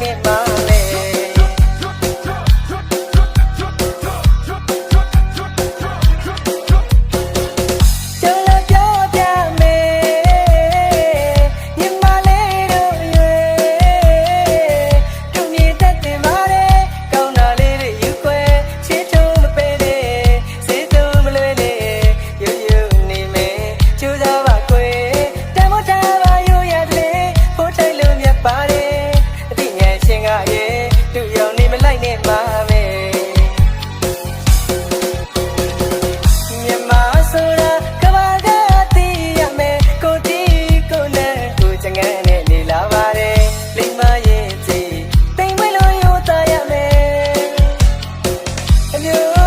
meet my ငန်းနဲ့လေလာပါတယ်လိမ္မာရဲ့ကြည်တိမ်မလို့ရိုးသားရမယ်အမျိုး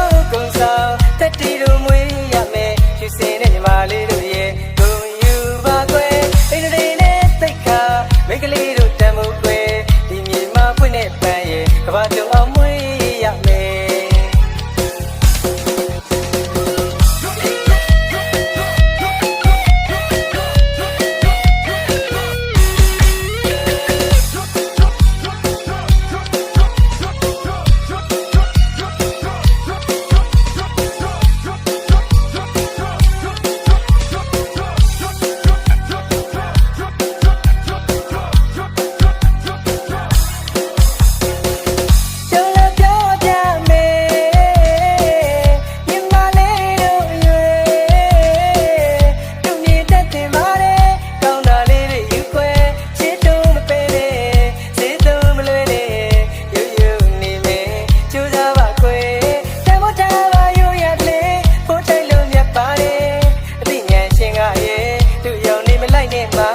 in my